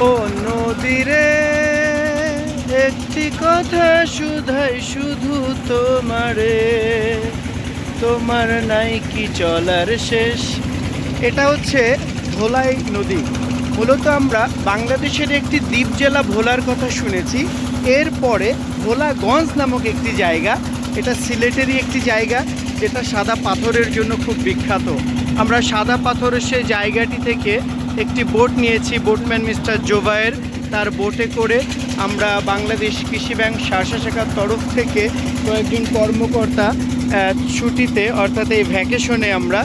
ও নদীরে, একটি কথা শুধাই শুধু তোমারে। তোমার নাই কি চলার শেষ? এটা হচ্ছে ভোলাই নদী। মূলত আমরা বাংলাদেশের একটি দ্বীপ জেলা ভোলার কথা শুনেছি। এরপরে ভোলাগঞ্জ নামক একটি জায়গা, এটা সিলেটেরই একটি জায়গা, যেটা সাদা পাথরের জন্য খুব বিখ্যাত। আমরা সাদা পাথরের সেই জায়গাটি থেকে একটি বোট নিয়েছি, বোটম্যান মিস্টার জোবায়ের তার বোটে করে আমরা বাংলাদেশ কৃষি ব্যাংক শাখা শাখার তরফ থেকে কয়েকজন কর্মকর্তা ছুটিতে, অর্থাৎ এই ভ্যাকেশনে আমরা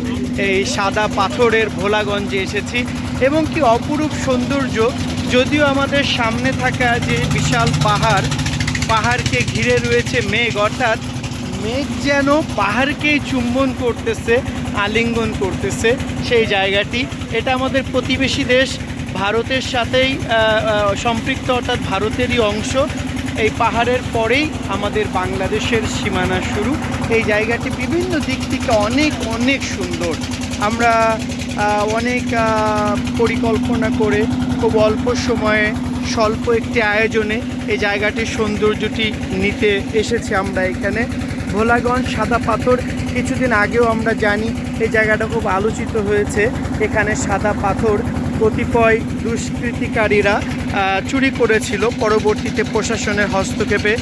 এই সাদা পাথরের ভোলাগঞ্জে এসেছি। এবং কি অপরূপ সৌন্দর্য, যদিও আমাদের সামনে থাকা যে বিশাল পাহাড়, পাহাড়কে ঘিরে রয়েছে মেঘ, অর্থাৎ মেঘ যেন পাহাড়কেই চুম্বন করতেছে, আলিঙ্গন করতেছে সেই জায়গাটি। এটা আমাদের প্রতিবেশী দেশ, ভারতের সাথেই সম্পৃক্ত অর্থাৎ ভারতেরই অংশ। এই পাহাড়ের পরেই আমাদের বাংলাদেশের সীমানা শুরু। এই জায়গাটি বিভিন্ন দিক থেকে অনেক অনেক সুন্দর। আমরা অনেক পরিকল্পনা করে খুব অল্প সময়ে, স্বল্প একটি আয়োজনে এই জায়গাটির সৌন্দর্যটি নিতে এসেছি আমরা এখানে। ভোলাগঞ্জ সাদা পাথর। কিছুদিন আগেও আমরা জানি এই জায়গাটা খুব আলোচিত হয়েছে। এখানে সাদা পাথর কতিপয় দুষ্কৃতিকারীরা চুরি করেছিল। পরবর্তীতে প্রশাসনের হস্তক্ষেপে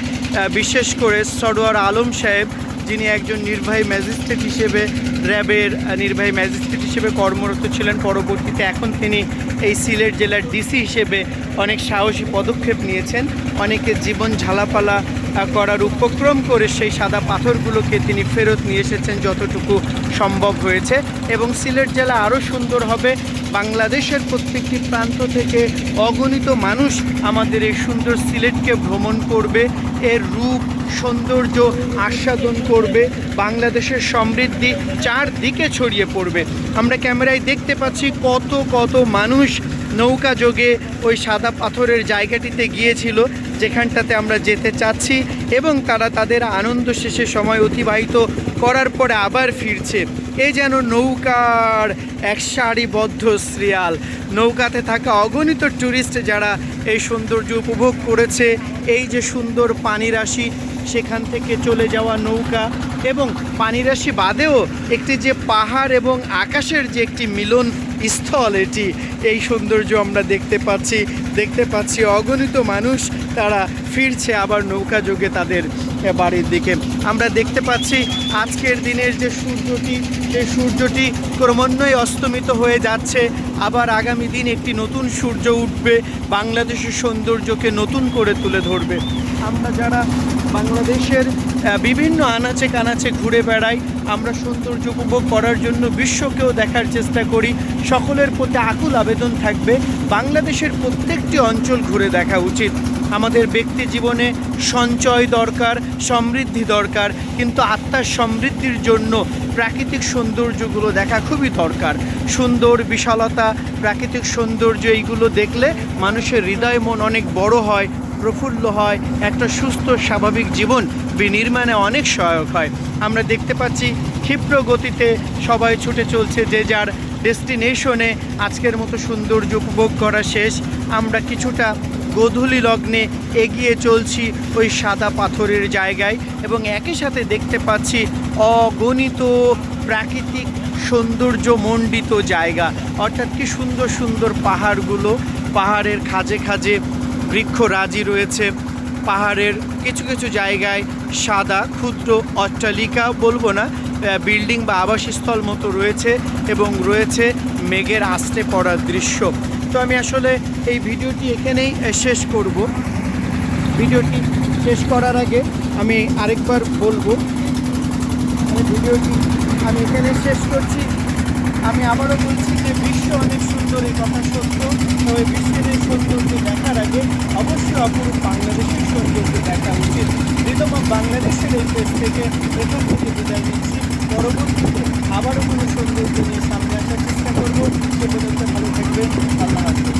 বিশেষ করে সরোয়ার আলম সাহেব যিনি একজন নির্বাহী ম্যাজিস্ট্রেট হিসেবে, র্যাবের নির্বাহী ম্যাজিস্ট্রেট হিসেবে কর্মরত ছিলেন। পরবর্তীতে এখন তিনি এই সিলেট জেলার ডিসি হিসেবে অনেক সাহসী পদক্ষেপ নিয়েছেন। অনেকে জীবন ঝালাপালা করার উপক্রম করে সেই সাদা পাথরগুলোকে তিনি ফেরত নিয়ে এসেছেন যতটুকু সম্ভব হয়েছে। এবং সিলেট জেলা আরও সুন্দর হবে। বাংলাদেশের প্রত্যেকটি প্রান্ত থেকে অগণিত মানুষ আমাদের এই সুন্দর সিলেটকে ভ্রমণ করবে, এর রূপ, সৌন্দর্য আস্বাদন করবে, বাংলাদেশের সমৃদ্ধি চারদিকে ছড়িয়ে পড়বে। আমরা ক্যামেরায় দেখতে পাচ্ছি কত কত মানুষ নৌকা যোগে ওই সাদা পাথরের জায়গাটিতে গিয়েছিল, যেখানটাতে আমরা যেতে চাচ্ছি এবং তারা তাদের আনন্দ শেষে সময় অতিবাহিত করার পরে আবার ফিরছে। এই যেন নৌকার এক সারিবদ্ধ শ্রিয়াল। নৌকাতে থাকা অগণিত ট্যুরিস্ট যারা এই সৌন্দর্য উপভোগ করেছে, এই যে সুন্দর পানিরাশি, সেখান থেকে চলে যাওয়া নৌকা এবং পানিরাশি বাদেও একটি যে পাহাড় এবং আকাশের যে একটি মিলন স্থল এটি। এই সৌন্দর্য আমরা দেখতে পাচ্ছি। দেখতে পাচ্ছি অগণিত মানুষ, তারা ফিরছে আবার নৌকা যোগে তাদের বাড়ির দিকে। আমরা দেখতে পাচ্ছি আজকের দিনের যে সূর্যটি, সেই সূর্যটি ক্রমান্বয়ে অস্তমিত হয়ে যাচ্ছে। আবার আগামী দিন একটি নতুন সূর্য উঠবে। বাংলাদেশের সৌন্দর্যকে নতুন করে তুলে ধরবে। আমরা যারা বাংলাদেশের বিভিন্ন আনাচে কানাচে ঘুরে বেড়াই, আমরা সৌন্দর্য উপভোগ করার জন্য বিশ্বকেও দেখার চেষ্টা করি। সকলের প্রতি আকুল আবেদন থাকবে। বাংলাদেশের প্রত্যেকটি অঞ্চল ঘুরে দেখা উচিত। আমাদের ব্যক্তি জীবনে সঞ্চয় দরকার, সমৃদ্ধি দরকার, কিন্তু আত্মার সমৃদ্ধির জন্য প্রাকৃতিক সৌন্দর্যগুলো দেখা খুবই দরকার। সুন্দর বিশালতা, প্রাকৃতিক সৌন্দর্য, এইগুলো দেখলে মানুষের হৃদয় মন অনেক বড় হয়। প্রফুল্ল হয়, একটা সুস্থ, স্বাভাবিক জীবন বিনির্মাণে অনেক সহায়ক হয়। আমরা দেখতে পাচ্ছি ক্ষিপ্র গতিতে সবাই ছুটে চলছে যে যার ডেস্টিনেশনে। আজকের মতো সৌন্দর্য উপভোগ করা শেষ। আমরা কিছুটা গোধূলি লগ্নে এগিয়ে চলছি ওই সাদা পাথরের জায়গায় এবং একই সাথে দেখতে পাচ্ছি অগণিত প্রাকৃতিক সৌন্দর্য মণ্ডিত জায়গা। অর্থাৎ কি সুন্দর সুন্দর পাহাড়গুলো, পাহাড়ের খাজে খাজে বৃক্ষরাজি রয়েছে। পাহাড়ের কিছু কিছু জায়গায় সাদা, ক্ষুদ্র অট্টালিকা বলব না বিল্ডিং বা আবাসস্থল মতো রয়েছে এবং রয়েছে মেঘের আস্তে পড়ার দৃশ্য। তো আমি আসলে এই ভিডিওটি এখানেই শেষ করব। ভিডিওটি শেষ করার আগে আমি আরেকবার বলব ভিডিওটি আমি এখানে শেষ করছি। আমি আবারও বলছি যে বিশ্ব অনেক সুন্দর, এই কথা সত্য। তো এই পুরো বাংলাদেশের সৌন্দর্য দেখা উচিত যেহেতু বাংলাদেশের এই দেশ থেকে প্রথম থেকে বিদায় নিচ্ছি। পরবর্তীতে আবারও কোনো সৌন্দর্য নিয়ে সামনে আসার চেষ্টা করব। সে পর্যন্ত ভালো থাকবেন। আল্লাহ হাফিজ।